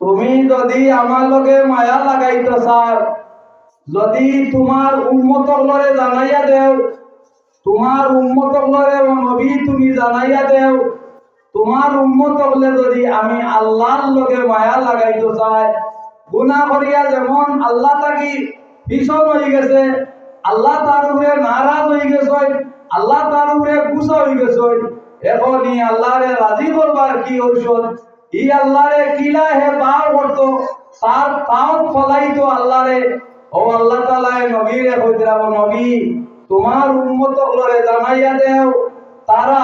তুমি যদি আমার লগে মায়া লাগাইতে চাও, যদি তোমার উন্মতক লরে জানাইয়া দেও, তোমার উন্মতক লরে নবী তুমি জানাইয়া দেও, তোমার উন্মতক হলে যদি আমি আল্লাহর লগে মায়া লাগাইতে চাই, গুনাহ করিয়া যেমন আল্লাহ তাকি ভীষণ হয়ে গেছে, আল্লাহ তার উপরে নারাজ হয়ে গেছে, আল্লাহ তার উপরে গুসা হয়ে গেছে এখন আল্লাহরে রাজি করবার কি ঔষধ? ই আল্লাহরে কিলা হে বার করতো, তার তাও ফলাইতো আল্লাহরে। ও আল্লাহ তালায় নবীরে কইতরা ও নবী, তোমার উন্মত লরে জানাইয়া দেও, তারা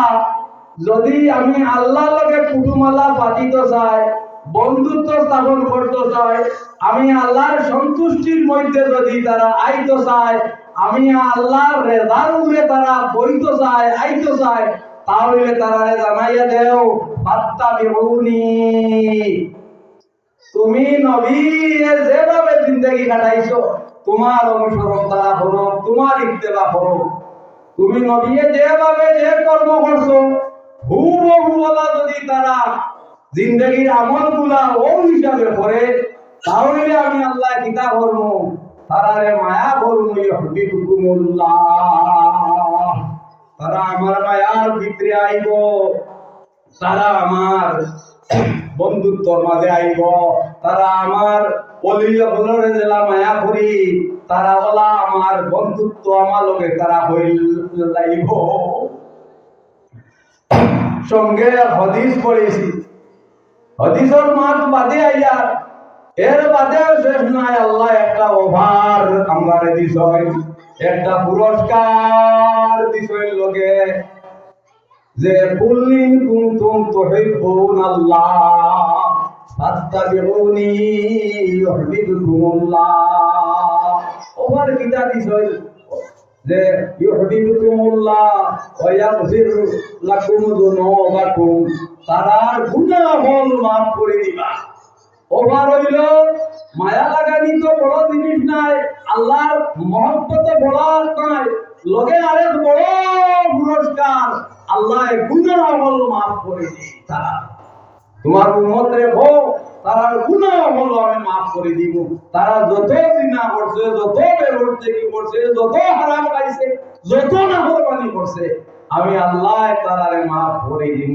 যদি আমি আল্লাহর লগে কুটুমালা পাতিতে চাই বন্ধুত্ব স্থাপন করতে চাই আমি আল্লাহর সন্তুষ্টির মধ্যে যদি তারা আইতে চায় আমি আল্লাহর রেজার উপরে তারা বইতে চায় আইতে চায় তাহলে তারা জানাইয়া দেও বাত্তা বিহুনি তুমি নবী, এর যেভাবে জিন্দগি কাটাইছো, তোমার অনুসরণ তারা হলো তোমার ইত্তেবা হলো তুমি নবী যেভাবে যে কর্ম করছ হুবহুওয়ালা যদি তারা জিন্দগির আমলগুলা ও হিসাবে করে, তাহলে আমি আল্লাহ কিতা করব তারারে মায়া করব হবিবুকুমুল্লাহ তারা আমার মায়ার ভিতরে আইব। তারা আমার বন্ধুত্বর মাঝে আইব। তারা আমার অলিয় বলরে জেলা মায়া করি। তারা বলা আমার বন্ধুত্ব আমার লগে তারা হইল লাইব। সঙ্গে হদিস পড়েছি। হদিসর মাঠ বাদে আইয়া এর বাদে শেষ নাই, আল্লাহ একটা ওভার। আমরা দিছয় একটা পুরস্কার দিছয় লগে যে, কুল্লিন কুনতুম তুহিব্বুন আল্লাহ, ফাত্তাবিউনি ইউহিব্বুকুমুল্লাহ। ওভার কিতা দিছয় যে, ইউহিব্বুকুমুল্লাহ ওয়া ইয়াগফির লাকুম যুনুবাকুম তারার গুনাহ মাফ করে দিবা। ওভার হইল, মায়া লাগানি তো বড় জিনিস নাই, আল্লাহর মহব্বত বড় নাই। লগে আরেক বড় পুরস্কার, আল্লাহ গুনাহ আমল মাফ করে তারা। তোমার উম্মত রেখো তারার গুনাহ আমল আমি মাফ করে দিব। তারা যত জিনা করছে, যত বেরোজগারি করছে, যত হারাম খাইছে, যত নাফরমানি করছে, আমি আল্লাহ তারারে মাফ করে দিব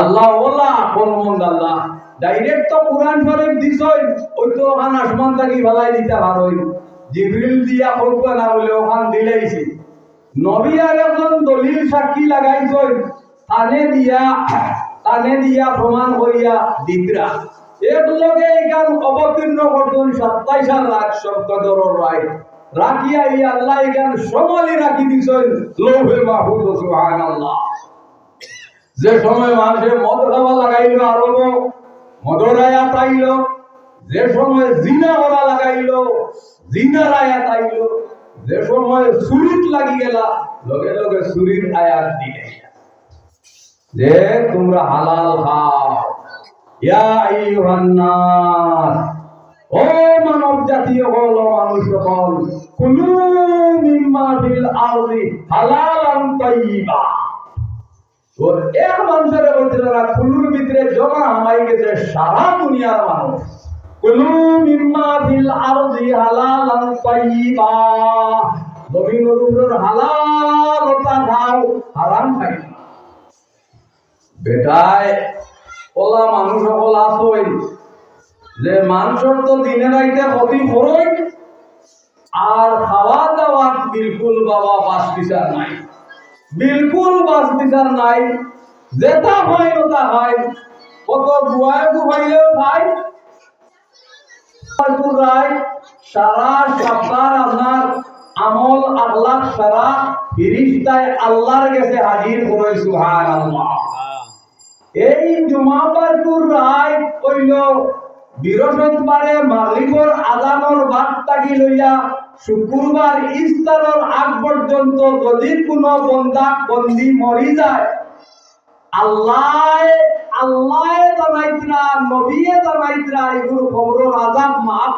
আল্লাহ ওলা কোন আল্লাহ। ডাইরেক্ট তো কোরআন শরীফ দিছই, ওই তো ওখান আসমান থাকি ভালাই দিতে জিবরিল দিয়া করবে না বলে ওখান নবী আর একজন দলিল সাক্ষী লাগাইছই, তানে দিয়া তানে দিয়া প্রমাণ করিয়া দিতরা এর লগে এইখান অবতীর্ণ করতেন সাতাইশ লাখ শব্দর রায়। রাখিয়া ই আল্লাহ এখান সমালি রাখি দিছই, লোভে মাহুদ যে সময় মানুষের মদ খাওয়া লাগাইল আরব মদর আয়াত আইল যে সময় জিনা করা লাগাইল জিনার আয়াত আইল যে সময় সুরিত লাগি গেলা, লগে লগে সুরির আয়াত দিলে যে তোমরা হালাল খাও, ইয়া আইয়ুহান নাস। ও মানব জাতীয় হল মানুষ হল কুলু মিম্মা ফিল আরদি হালালান তাইয়্যিবা তোর এক মানুষের তারা কুলুর ভিতরে জমা হামাই গেছে সারা দুনিয়ার মানুষ। কুলু মিম্মা ফিল আরদি হালালান হালাল খাও হারাম খাই। বেটায়, ওলা মানুষ সকল যে মানুষের তো দিনে রাইতে ক্ষতি করই, আর খাওয়া দাওয়া বিলকুল বাবা বাস বিচার নাই। বিলকুল বাস বিচার নাই যেটা হয় ওটা হয়। কত গুয়ায় গুহাইলেও খায় রায় সারা সপ্তাহ আপনার আমল আল্লাহ সারা ফিরিস্তায় আল্লাহর কাছে হাজির করে সুহান আল্লাহ। এই জুমাবারপুর রায় কইল বৃহস্পতিবারে মালিকর আদানোর বাদ তাকি লইয়া শুক্রবার ইস্তারর আগ পর্যন্ত যদি কোনো বন্দা, বন্দি মরি যায়, আল্লাহ আল্লাহ এগুলো আজাব মাফ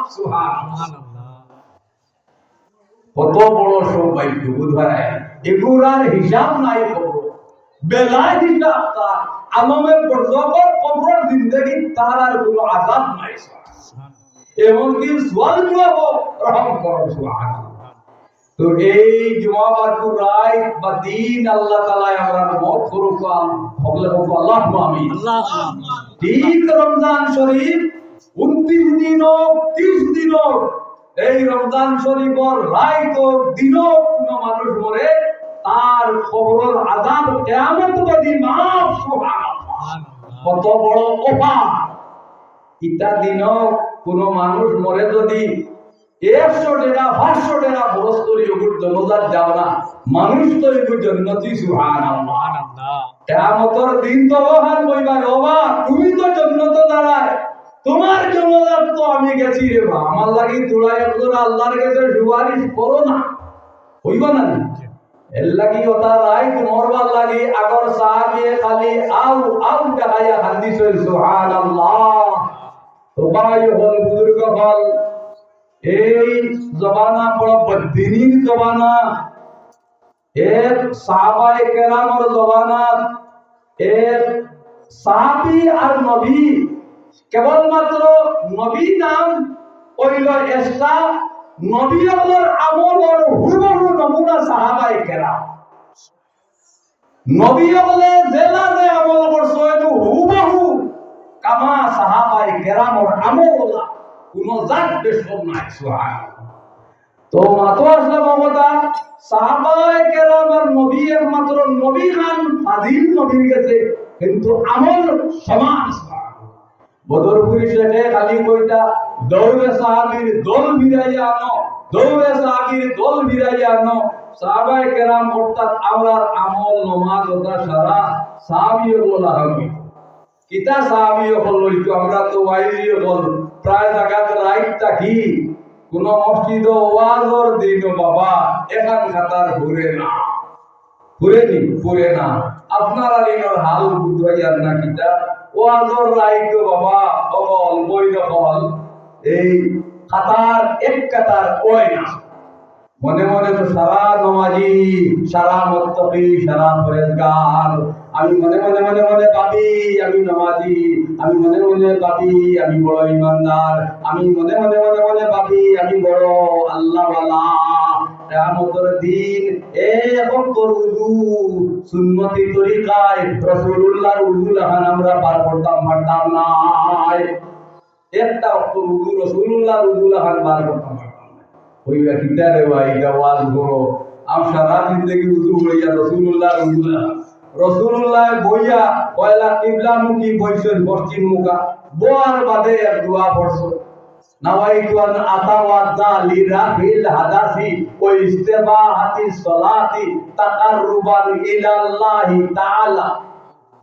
কত বড় সৌভাগ্য, বুধবার এগুলার হিসাব নাই খবর। বেলায় হিসাব তার আলমে বর্জকর কবর জিন্দগি তার আর কোনো নাই এমনকি জবাব রহম তো এই জুমাবারপুর রায় বা দিন আল্লাহ তাআলা আমরা মত করুক হবলে আল্লাহ আমিন। ঠিক রমজান শরীফ উনত্রিশ দিন হোক, ত্রিশ দিন এই রমজান শরীফর রায় তো দিন কোন মানুষ মরে, তার কবরের আজাব কেয়ামত বাদি মাফ কত বড় অফার ইটা দিন কোন মানুষ মরে যদি একশো টাকা পাঁচশো টাকা খরচ করি ওগুর জনজাত যাও না মানুষ তো এগুর জন্নতি সুহান কেয়ামতর দিন তো বহান কইবার বাবা তুমি তো জন্নত দাঁড়ায়। তোমার জন্মদার তো আমি গেছি রে বা আমার লাগি তোরা একজন আল্লাহর কাছে সুপারিশ করো না। হইবা না এর লাগি ওটা রাই মরবার লাগি আগর সাহাবিয়ে খালি আউ আউ দেখাইয়া হান্দি সইল সুহান আল্লাহ হল বুজুর্গ হল। এই জবানা বড় এক সাহাবাই কেরামর এক সাহাবি আর নবী। কেবলমাত্র নবী নাম কইল এসটা নবী আমলর হুবহু নমুনা সাহাবাই কেরাম। নবী বলে, জেলা যে আমল করছ কামা সাহাবাই কেরামর আমল। কোন জাত বেশম নাই সুহান তো আসলে মমতা, সাহাবাই নবী একমাত্র নবী নবীর কাছে কিন্তু আমল সমান বদরপুরি খালি দৌড়ে দল ভিড়াইয়া আনো, দৌড়ে সাহাবির দল আনো। সাহাবাই কেরাম অর্থাৎ আমরার আমল, নমাজ ওটা সারা সাহাবিও বলা হবে কিতা আমরা তো প্রায় জায়গাতে কোন মসজিদ ওয়াজর দিন বাবা, এখান খাতার ঘুরে না। ঘুরে নি ঘুরে না। হাল বুঝাইয়ার না কিতা? ওয়াজর রাইট বাবা বই এই এক কাতার ওই না। মনে মনে তো সারা নমাজি, সারা মত্তকি, সারা ফরেজগার আমি মনে মনে মনে মনে ভাবি, আমি নমাজি, আমি মনে মনে ভাবি, আমি বড় ইমানদার, আমি মনে মনে মনে মনে ভাবি, আমি বড় আল্লাহওয়ালা। কিয়ামতের দিন অক্ষর উজু, সুন্নতি তরিকায় রাসূলুল্লাহর উজু লাহান আমরা পার করতাম, পারতাম নাই একটা অক্ষর উজু, রাসূলুল্লাহর উজু পার করতাম না। ওই সারা জিন্দগি রসুল্লাহ বইয়া পয়লা কিবলামুখী বইছেন পশ্চিম মুখা বোয়ার বাদে এক দোয়া পড়ছো। নাওয়াইতু আন আতাওয়াদ্দা লিরাফিল হাদাসি ওয়া ইস্তিবাহাতি সলাতি, তাকাররুবান ইলাল্লাহি তাআলা।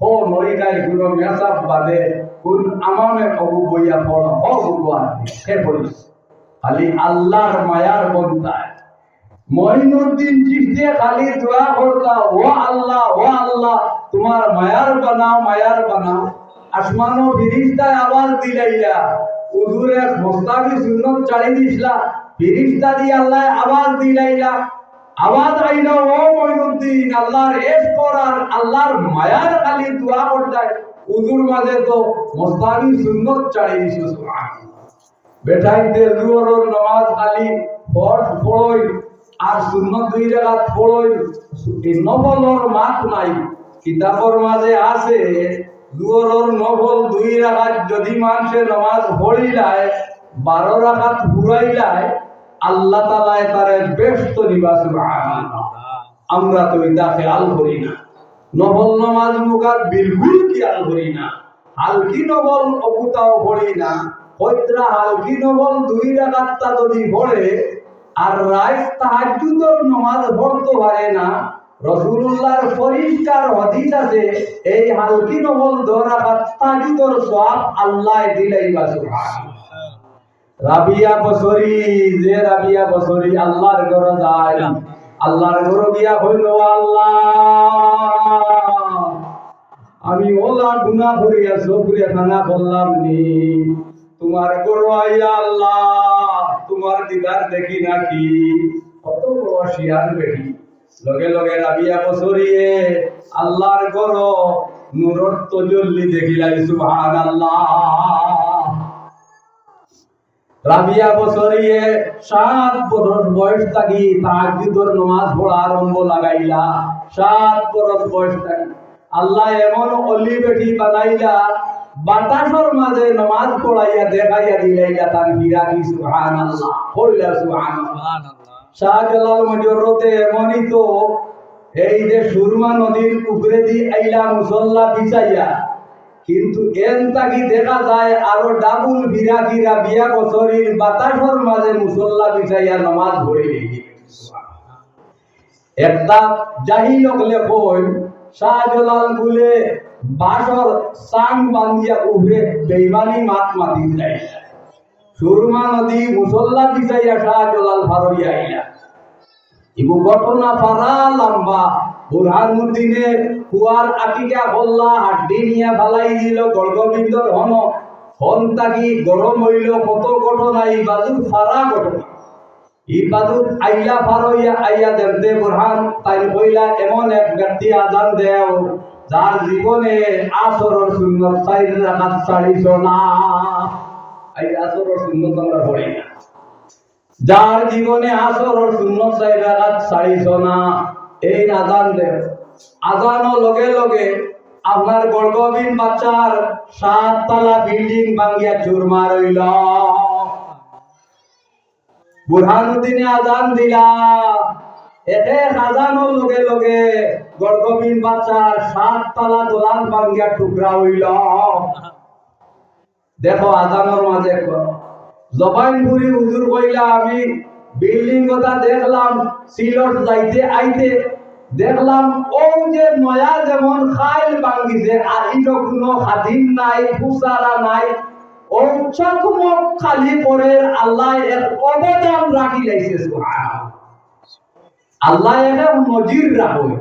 ও নরিকায়গুলো মেসাব বাদে কোন আমামে অবু বইয়া পড়, ও ভগবান, হে বলিস। খালি আল্লাহর মায়ার বন্দায় মঈনুদ্দিন চিশতি খালি দোয়া করতা ও আল্লাহ ও আল্লাহ, তোমার মায়ার বানাও মায়ার বানাও। আসমানো ফিরিস্তায় আবার দিলাইয়া, হুজুরে মোস্তাকি সুন্নত চালি দিছলা। ফিরিস্তা দি আল্লাহ আওয়াজ দিলাইলা, আওয়াজ আইল, ও মঈনুদ্দিন আল্লাহর এস করার আল্লাহর মায়ার খালি দোয়া করতাই। হুজুর মাঝে তো মোস্তাকি সুন্নত চালি দিছে, সুবহানাল্লাহ। বেটাইতে জুহরের নামাজ খালি পড় পড়ই। আর সুন্নত দুই পড়ই। এই নফলর মাত নাই। কিতাবর মাঝে আছে, দুয়ারর নবল দুই রাখাত যদি মানুষে নামাজ পড়িলায় বারো রাখাত ঘুরাইলায় আল্লাহ তালায় তারে ব্যস্ত নিবাস আমরা তো এটা খেয়াল করি না। নবল নামাজ মুখার বিলকুল খেয়াল করি না? হালকি নবল অকুতাও পড়ি না? হইত্রা হালকি নবল দুই রাখাতটা যদি পড়ে আর রাত তাহাজ্জুদর নামাজ পড়তে পারে না। রসুল্লাহর পরিষ্কার হদিস আছে, এই হালকি নবল দরাকাত তাহাজ্জুদর সওয়াব আল্লাহ দিলাইবা সুবহানাল্লাহ। রাবিয়া বছরি যে রাবিয়া বছরি আল্লাহর ঘর যায়। আল্লাহর ঘর গিয়া হইল আল্লাহ। আমি ওলা গুনা করিয়া চোখরিয়া খানা বললাম নি, তোমার গরু আল্লাহ তোমার দিদার দেখি নাকি? কত বড় শিয়ার বেটি। লগে লগে রাবিয়া বছরিয়ে আল্লাহর গর নূরর তজল্লি দেখিলাই সুবহান আল্লাহ রাবিয়া বছরিয়ে সাত বয়স থাকি নামাজ পড়া আরম্ভ লাগাইলা। সাত বছর বয়স থাকি। আল্লাহ এমন অলি বেটি বানাইলা বাতাসর মাঝে নামাজ পড়াইয়া দেখাইয়া দিলাইলা তার সুবহানাল্লাহ শাহজালাল মজরতে এমনই তো, এই যে সুরমা নদীর উপরে দি আইলা মুসল্লা কিন্তু এন তাকি দেখা যায় আরও ডাবুল বিরাগিরা বিয়া বছরের বাতাসর মাঝে মুসল্লা বিছাইয়া নামাজ পড়ে একটা জাহিল হলে কই শাহজালাল বলে বাসর সাং বান্ধিয়া উভে বেইমানি মাত মাতি যায় সুরমা নদী মুসল্লা বিছাইয়া শাহজালাল ফারইয়া আইলা। ইবু ঘটনা পারা লম্বা বুরহানুদ্দিনে কুয়ার আটিকা হল্লা হাড্ডি নিয়া ফালাই দিল গর্গবিন্দর হন। হন তাকি গরম হইল কত ঘটনা এই বাজুর ফারা ঘটনা। এই বাজুর আইলা ফারইয়া আইয়া দেখতে বুরহান তাই কইলা, এমন এক ব্যক্তি আদান দেও। যার জীবনে আসরর সুন্দর চাই রাখাত চাড়িছ না। এই আসরর সুন্দর আমরা পড়ি না। যার জীবনে আসর শূন্য চাই রাখাত চাইছ না। এই আজান দেব আজানো লগে লগে আপনার গর্গবিন বাচ্চার সাত তালা বিল্ডিং ভাঙ্গিয়া চুরমার হইল। বুরহানুদ্দিনে আজান দিলা। এতে আজানোর লগে লগে গর্গবিন বাচ্চার সাত তালা দোলান টুকরা হইল। দেখো আজানোর মাঝে হুজুর কইলা, আমি বিল্ডিং কথা দেখলাম, সিলট যাইতে আইতে দেখলাম, ও যে নয়া যেমন খাইল ভাঙ্গিছে আর ইনো কোনো খাদিম নাই, ফুসারা নাই। ও চকমক খালি করে আল্লাহ এক অবদান রাখি লাইছে সুবহানাল্লাহ। আল্লাহ এটা নজির রাখে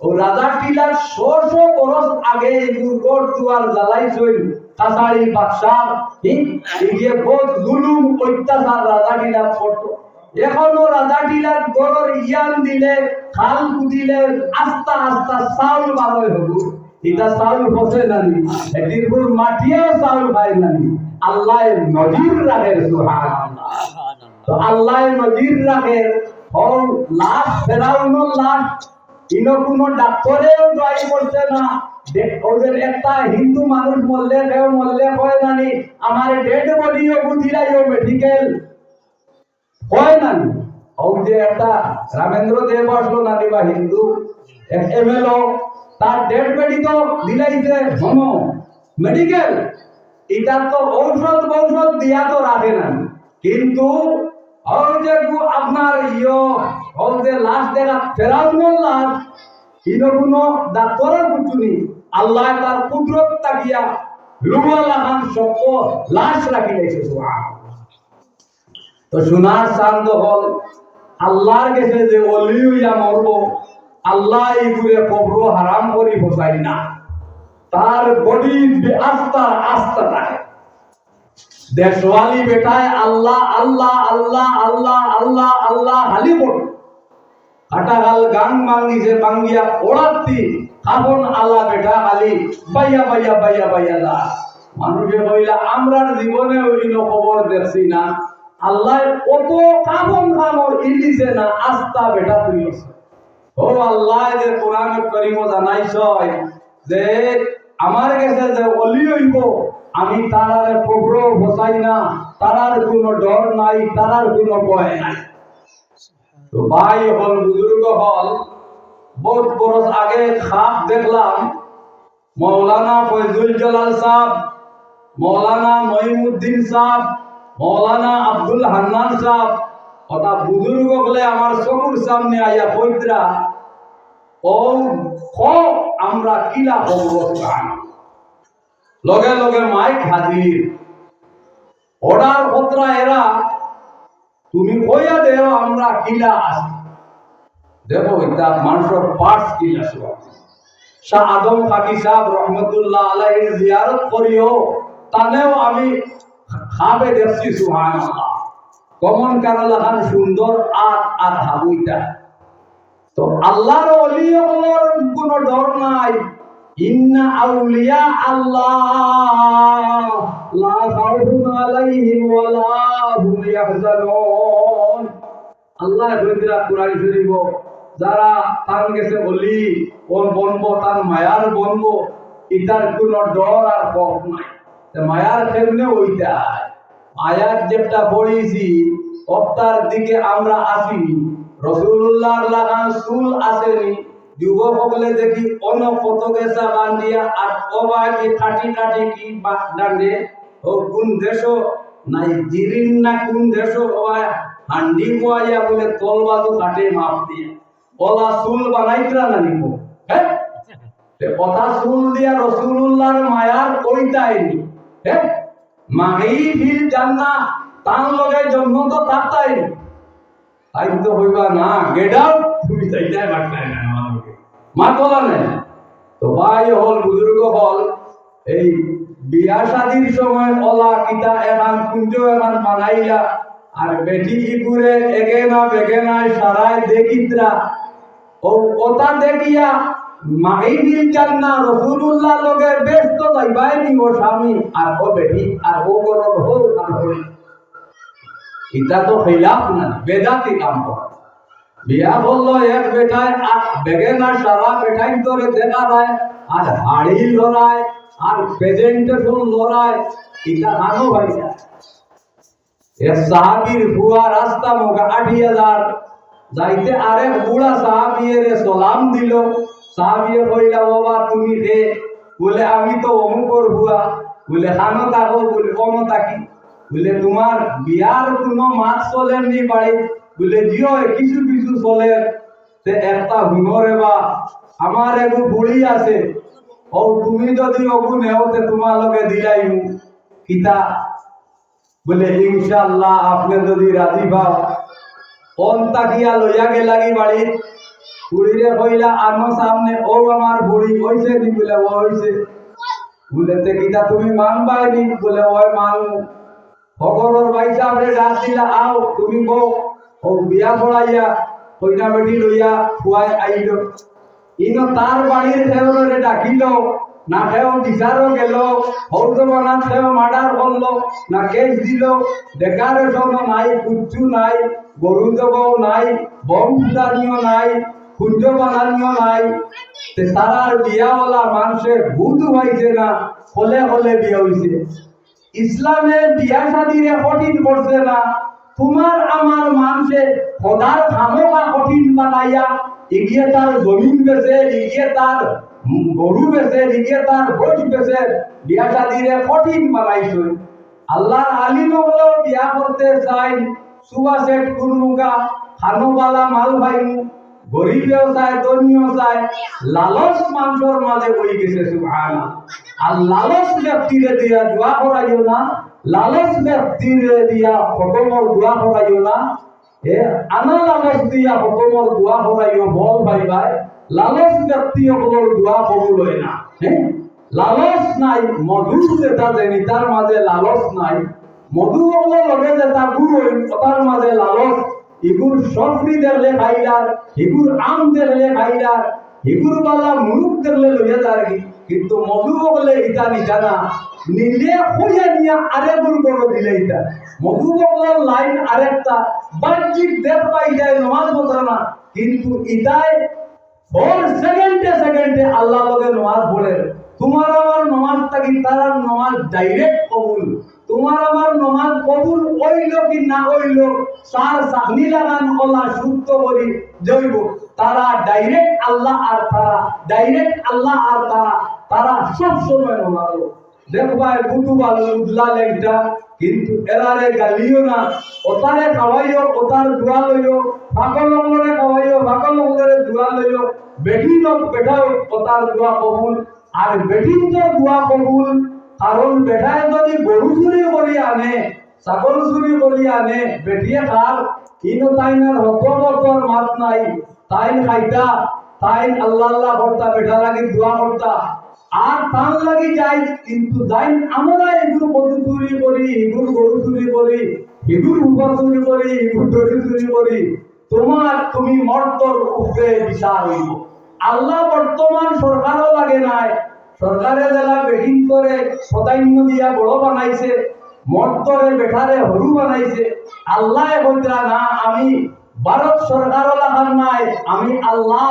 ও রাজা টিলার শো শো বরস আগে দুর্গর দুয়ার জ্বালাইছিল কাছাড়ি বাদশাহ এগিয়ে বহুত জুলুম অত্যাচার রাজা টিলার এখনও রাজা টিলার ইয়ান দিলে, খাল কুদিলে, আস্তা আস্তা চাউল বারোয় হব। এটা চাউল বসে নানি এটির উপর চাউল পায় নানি। আল্লাহ নজির রাখে সুবহানাল্লাহ। আল্লাহ নজির রাখে হল লাশ ফেরাউনোর লাশ। ইনো কোনো ডাক্তারেও ট্রাই করছে না। ওদের একটা হিন্দু মানুষ মরলে কেউ মরলে কয় জানি আমার ডেড বডিও বুঝিলাইও মেডিকেল কয় নানি ও যে একটা রামেন্দ্র দেব আসলো নানি বা হিন্দু? এমএলও তার ডেড বডি তো দিলাইছে হন মেডিকেল এটা তো ঔষধ ঔষধ দিয়া তো রাখে না। কিন্তু গু- আপনার যে লাশ দেখা কোনো ডাক্তারের কুচুনি আল্লাহ তার কুদরত তাকিয়া লাশ রাখি লাইছে তো সোনার চান্দ হল আল্লাহর কাছে যে অলি হইয়া মরব, আল্লাহ এই করে কবর হারাম করি বসাই না। তার বডি আস্থা আস্থা থাকে দেশওয়ালি বেটায় আল্লাহ আল্লাহ আল্লাহ আল্লাহ আল্লাহ আল্লাহ, হালি পড় কাটাগাল গান মাঙ্গিছে বাঙ্গিয়া ওড়াত্তি কাপন আল্লাহ বেটা আলি বাইয়া বাইয়া বাইয়া বাইয়া দা। মানুষে কইলা আমরার জীবনে ওইনো খবর দেখছি না। আল্লাহ কত কাপন কামর ইলিছে না আস্থা বেটা তুলিছে ও আল্লাহ, যে কোরআন করিম জানাইছ যে, আমার কাছে যে অলি হইব আমি তারার কবর বসাই না, তারার কোনো ডর নাই, তারার কোনো ভয় নাই। তো ভাই হল, বুজুর্গ হল, বহুত বরস আগে খাপ দেখলাম, মৌলানা ফয়জুল জালাল সাহ মৌলানা মহিমুদ্দিন সাহ মৌলানা আব্দুল হান্নান সাহ কথা বুজুর্গ বলে আমার চকুর সামনে আইয়া পৈত্রা ও খ আমরা কিলা অবস্থান লগে লগে মাইক হাজির। অর্ডার পত্রা এরা, তুমি কইয়া দেও, আমরা কিলা আছি দেখো, এটা মানুষের পার্টস কিলা সব। শাহ আদম খাকি সাহেব রহমতুল্লাহ আলাইহির জিয়ারত করিও, তানেও আমি খাবে দেখছি, সুবহানাল্লাহ। কমন কারলাখান সুন্দর আর আর হাবুইটা। তো আল্লাহর অলিয়গুলোর কোনো ডর নাই। ইন্না আউলিয়া আল্লাহ। লা খাউফুন আলাইহিম ওয়া লা হুম ইয়াহজানুন। আল্লাহ কইরা কুরআন শরীফ, যারা তার গেছে অলি, ওর বনবো তার মায়ার বনবো ইটার কোনো ডর আর কম নাই। মায়ার কেমনে ওইটাই আয়াত যেটা পড়েছি অপ্তার দিকে আমরা আসিনি। রসুল্লাহ লাগান চুল আসেনি। যুবক বলে দেখি অন কত গেছা বান্ধিয়া আর অবাকে কাটি কাটি কি ডান্ডে ও কোন দেশ? নাই জিরিন না কোন দেশ? ওয়া হান্ডি কোয়াইয়া বলে তলবাদু কাটে মাপ দিয়ে। ওলা চুল বানাইতরা না নিব হ্যাঁ কথা দিয়া রসুল্লাহর মায়ার কইতাইনি হ্যাঁ মাগি ফিল জান্না তান লগে জন্ম তো তাতাই তাই। তো হইবা না গেডাও তুমি চাইতাই বাটলাই না। আমাকে মা তোলা তো ভাই হল, বুজুর্গ হল, এই বিয়া শাদির সময় ওলা কিতা এখান কুঞ্জ এখান বানাইলা আর বেটি ইপুরে এগে না বেগে না সারায় দেখিত্রা। ও কথা দেখিয়া মাইনিল জান্না, রসুলুল্লাহ লগে ব্যস্ত যাইবাইনি ও স্বামী, আর ও বেটি, আর ও গরব হোক আর হই এটা তো খেলাফ না বেদাতি কাম করে। বিয়া এক বেটায় আর বেগে না সারা ধরে দেখা যায় আর হাড়ি লড়ায়, আর প্রেজেন্টেশন লড়ায় এটা ভাই সাহাবির ভুয়া রাস্তা মোকা যাইতে বুড়া সাহাবিয়ের সালাম দিল। সাহাবিয়ে কইলা বাবা তুমি রে বলে, আমি তো অমুকর ভুয়া। বলে খানো থাকো বলে। কম থাকি বলে, তোমার বিয়ার কোনো মাছ চলেননি বাড়ি বলে জিও কিছু চলে তে একটা হুনরে বা আমার এগু বুড়ি আছে। ও তুমি যদি অগু নেও তে তোমার লগে দিলাই কিতা? বলে, ইনশাআল্লাহ, আপনি যদি রাজি পাও। কোন তাকিয়া লইয়া গে লাগি বাড়ি বুড়িরে কইলা, আনো সামনে ও আমার বুড়ি কইছে নি? বলে ও হইছে বলে, তে কিতা তুমি মানবাই নি? বলে ওই মানু। ভগরর ভাই সাহেবরে ডাক দিলা আও, তুমি বউ ও বিয়া পড়াইয়া কইনা বেটি লইয়া খুয়াই আইল। ইনো তার বাড়ির খেউরে ডাকিল, না খেও বিচারও গেল হৌদবনা খেও মার্ডার করল না কেস দিল ডেকারেশন নাই কুচ্ছু নাই গরু জবাও নাই বম ফুটানিও নাই কুঞ্জ বানানিও নাই তারার বিয়াওয়ালা মানুষের ভূত হয়েছে না, হলে হলে বিয়া হইছে ইসলামের বিয়া শাদিরে কঠিন করছে না তোমার আমার মানুষে খোদার খামোকা কঠিন বানাইয়া, এগিয়ে তার জমিন বেছে এগিয়ে তার গরু বেছে এগিয়ে তার ভোজ বেছে বিয়া শাদিরে কঠিন বানাইছে। আল্লাহর আলিম হলো বিয়া করতে চাই, সুবা সেট কুরমুকা খানোবালা মাল ভাইমু, গরিবেও চায়, ধনীও চায়, লালচ মানুষের মাঝে বই গেছে, সুবহানাল্লাহ। আর লালচ ব্যক্তিরে দিয়া দোয়া করাইও না লালচ ব্যক্তিরে দিয়া খতমর দোয়া করাইও না। এ, আনা লালচ দিয়া খতমর দোয়া করাইও বল ভাই ভাই লালচ ব্যক্তি সকলের দোয়া না। হ্যাঁ লালচ নাই, মধু যেটা দেনি তার মাঝে লালচ নাই। মধু লগে যেটা গুরু তার মাঝে লালচ। এগুর সফরি দেখলে খাইলার এগুর আম দেখলে খাইলার এগুর বালা মুরুখ দেখলে লইয়া যার কিন্তু মধু বলে ইটা নিটা না। নিলে হইয়া নিয়া আরেকগুর করে দিলে ইটা মধু লাইন আরেকটা, বাহ্যিক পাই যায় নমাজ না। কিন্তু সেকেন্ডে সেকেন্ডে আল্লাহ নমাজ তোমার আমার নমাজ থাকি তার নমাজ ডাইরেক্ট কবুল। তোমার আমার নমাজ কবুল কি না হইল, সার সাহনি লাগান করি জৈব। তারা ডাইরেক্ট আল্লাহ আর তারা ডাইরেক্ট আল্লাহ আর তারা তারা সব সময় নমাজ। দেখবাই বুটু বালু উদলা লেগটা কিন্তু এরারে গালিও না। ওতারে খাওয়াইও, ওতার দোয়া লইও ভাগল লঙ্গরে খাওয়াইও ভাগল লঙ্গরে দোয়া লইও। বেটি লোক বেটাও ওতার দোয়া কবুল। আর বেটির তো দোয়া কবুল, কারণ বেটায় যদি গরু চুরি করি আনে, ছাগল চুরি করি আনে বেটিয়ে খার ইনো তাইনার হত বতর মাত নাই। তাইন খাইতা, তাইন আল্লাহ আল্লাহ করতা বেটা লাগি দোয়া করতা আর তার লাগি যাই, কিন্তু যাই আমরা এগুলো কদু চুরি করি এগুলো গরু চুরি করি এগুলো উপর চুরি করি এগুলো দড়ি চুরি করি, তোমার তুমি মর্তর উপরে বিচার হইব। আল্লাহ বর্তমান সরকারও লাগে নাই, সরকারে যারা বেটিং করে সদান্য দিয়া বড় বানাইছে, মর্তরে বেঠারে হরু বানাইছে, আল্লাহ বলরা না, আমি ভারত সরকারও লাগার নাই, আমি আল্লাহ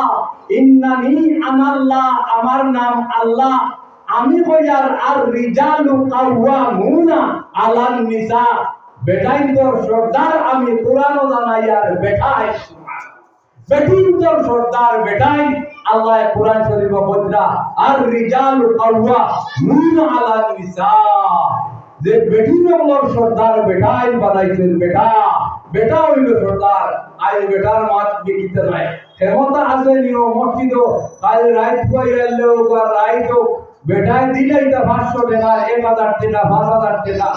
ইন্নানি আনাল্লাহ আমার নাম আল্লাহ। আমি কইয়ার আর রিজালু কাওয়ামুনা আলান নিসা। বেটাই তোর সর্দার, আমি কোরআন জানাইয়ার বেটাই। বেটিন তোর সর্দার, বেটাই। আল্লাহ কোরআন শরীফ বদরা আর রিজালু আলান নিসা। যে বেটিন ওর সর্দার, বেটাই বানাইছেন বেটা। বেটা হইল সর্দার। আজ বেটার মাত বিকিতে নাই। ক্ষমতা আছে নিও মসজিদ কাল রাইত কই এলো বা রাইত বেটায় দিলে এটা পাঁচশো টাকা, এক হাজার টাকা, পাঁচ হাজার টাকা।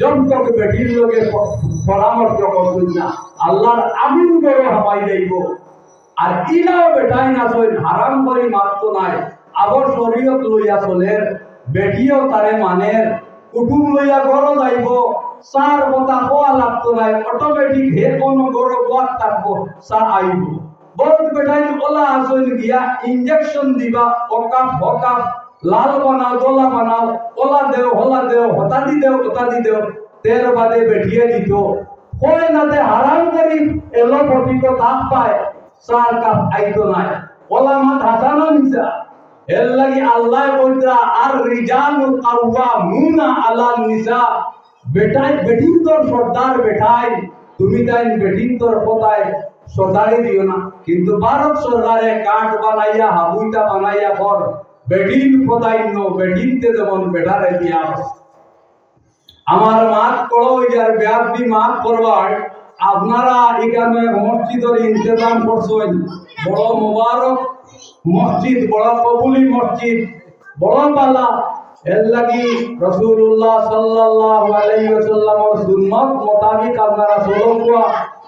যন্তক বেটির লোকে পরামর্শ করবেন না। আল্লাহর আমিন করে হামাই আর ইলাও বেটাই না চল হারাম করি মাত্র নাই। আবার শরীয়ত লইয়া চলের বেটিও তারে মানের কুটুম লইয়া ঘর যাইব। সার কথা কোয়া লাগতো নাই অটোমেটিক হে কোন গরো গোয়াত থাকব, সার আইব। বহুত বেটাই ওলা আসল গিয়া ইনজেকশন দিবা অকাপ হকাপ লাল বানাও, দোলা বানাও ওলা দেও, হলা দেও, হতাদি দেও হতাদি দেও তের বাদে বেঠিয়ে দিত। কয় নাতে হারাম করি এলো পটিক তাপ পায় সার কাপ আইতো নাই। ওলা মাত হাসানো নিসা এর লাগি আল্লাহ কইরা আর রিজালু কাওয়ামুনা আলা নিসা বেটাই বেটিন তোর সর্দার বেটাই তুমি তাই বেটিন তোর কোথায় সর্দারি দিও না। কিন্তু ভারত সরকারে কাঠ বানাইয়া হাবুইটা বানাইয়া কর বেটিন প্রদাইন্য বেটিনতে যেমন বেটারে দিয়া আমার মাত করো ইয়ার ব্যাপী মাত করবার আপনারা এখানে মসজিদের ইন্তজাম করছেন। বড় মোবারক মসজিদ, বড় কবুলি মসজিদ, বড় পালা। এর লাগি রসুল্লাহ সাল্লাল্লাহু আলাইহি ওয়াসাল্লামের সুন্নাত মোতাবিক আপনারা চলন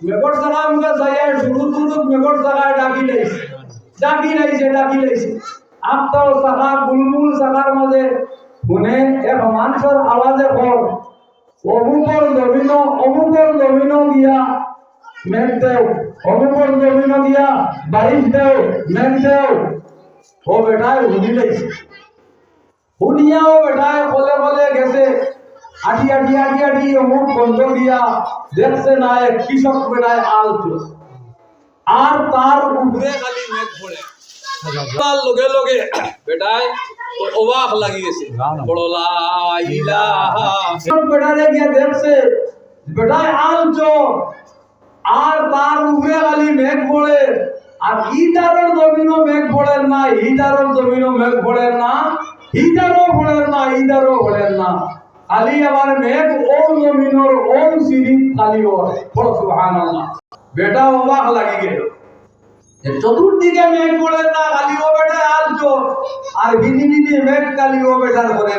মেঘর সাহা মুখে যাইয়া শুরু শুরু মেঘর সাহা ডাকি লাইছে ডাকি লাইছে ডাকি লাইছে আত্মাও সাহা বুলবুল সাহার মাঝে শুনে এক মানুষের আওয়াজে কর অমুকর জমিন অমুকর জমিন গিয়া মেঘ দেও অমুকর জমিন গিয়া বারিশ দেও মেঘ দেও। ও বেটায় হুদি লাইছে শুনিয়াও বেটায় বলে বলে গেছে আটি আটি আটি আটি অমুক বন্ধ দিয়া দেখছে না এক কৃষক বেটায় আলতো আর তার উপরে খালি মেঘ পড়ে তার লগে লগে বেটায় অবাক লাগি গেছে। বড় বেটারে গিয়ে দেখছে বেটায় আলতো আর তার উপরে খালি মেঘ পড়ে আর ইটারও জমিনও মেঘ পড়ে না ইটারও জমিনও মেঘ পড়ে না ইটারও পড়ে না ইটারও পড়ে না। খালি আবার মেঘ ও জমিনর ও খালি ওর। বড় বেটা, অবাক লাগি গেল। চতুর্দিকে মেঘ পড়ে ও বেটা আর ভিনি ভিনি মেঘ ও বেটার ঘরে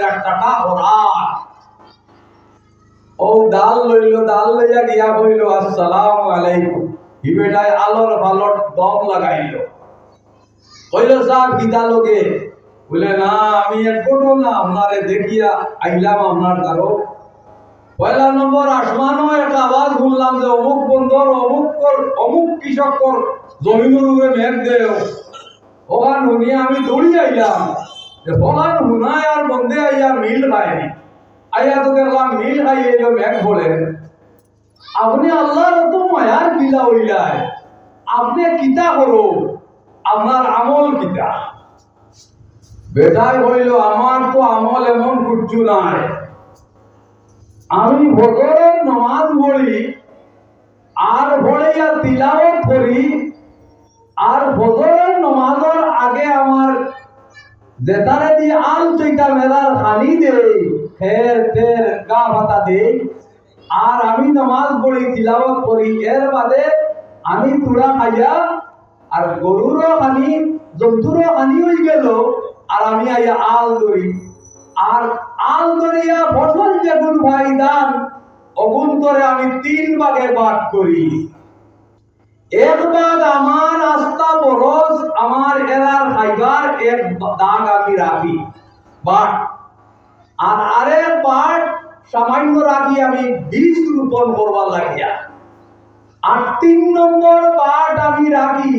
ও ডাল লইল, ডাল লইয়া গিয়া কইল আসসালামু আলাইকুম। হি বেটায় আলোর ভালোর দম লাগাইল। কইল সাহেব লোকে বলে, না, আমি এক না, আপনারে দেখিয়া আইলাম আপনার দ্বারো পয়লা নম্বর আসমানও একটা আওয়াজ শুনলাম যে, অমুক বন্দর, অমুক কর, অমুক কৃষক কর জমিনের উপরে মেঘ দেও। ওখান শুনিয়ে আমি দৌড়ি আইলাম। যে ওখান শুনায় আর বন্ধে আইয়া মিল খায়নি আইয়া তো দেখলাম মিল খাই এলো মেঘ পড়ে আপনি আল্লাহর অত মায়ার কিলা হইলায়? আপনি কিতা করো? আপনার আমল কিতা? বেটাই হইল আমার তো আমল এমন কুচ্ছু নাই আমি ভগরের নমাজ পড়ি, আর ভরিয়া তিলাওয়াত করি, আর ভগরের নমাজের আগে আমার জেতারে দিয়ে আল চৈতা মেলার হানি দেই, ফের ফের গা ভাতা দেই। আর আমি নমাজ পড়ি, তিলাওয়াত করি, এর বাদে আমি তুড়া খাইয়া, আর গরুরও হানি, জন্তুরও হানি হয়ে গেল আর আমি আইয়া আল ধরি আর আল ধরিয়া ফসল যেগুন ভাই দান, অগুন করে আমি তিন ভাগে ভাগ করি। এক ভাগ আমার আস্থা বরস আমার এরার খাইবার এক দাগ আমি রাখি। বাট, আর আরেক পাট সামান্য রাখি আমি বীজ রোপণ করবার লাগিয়া। আর তিন নম্বর পাট আমি রাখি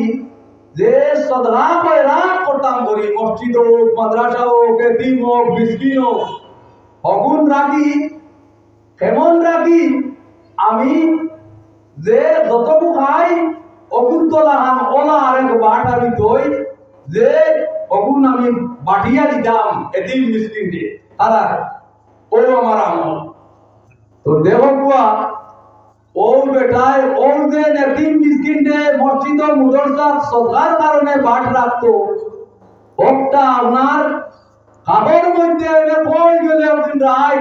যে সদরা কয়রা করতাম করি মসজিদ মাদ্রাসা হোক এতিম হোক বিস্কিন হোক অগুন রাখি কেমন রাখি আমি যে যতটুকু খাই অগুন তোলা হান ওলা আরেক বাট আমি যে অগুন আমি বাটিয়া দিতাম এতিম মিসকিন তারা, ও আমার আমল। তো দেহ কুয়া ও বেটায় ও যে নেতিম মিসকিনটে মসজিদ ও মুদরসা সদকার কারণে বাট রাখতো। ওটা আপনার কাপড় মধ্যে এনে কই গেলে একদিন রাই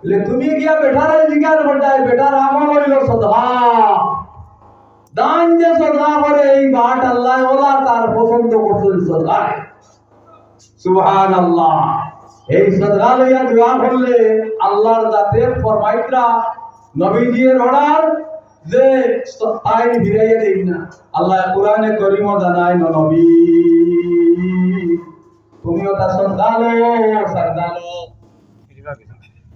বলে তুমি গিয়া বেটারে জিজ্ঞার করতাই বেটার আমল হইল সদহা। দান যে সদহা করে এই বাট আল্লাহ ওলা তার পছন্দ করছিল সদহায়। সুবহান আল্লাহ এই সদকা লইয়া দোয়া করলে আল্লাহর দাতে ফরমাইতরা নবীজির অর্ডার যে আইন ফিরাইয়া দেই না। আল্লাহ কোরআনে করিম জানাই ন নবী, তুমিও তা সন্তান সন্তান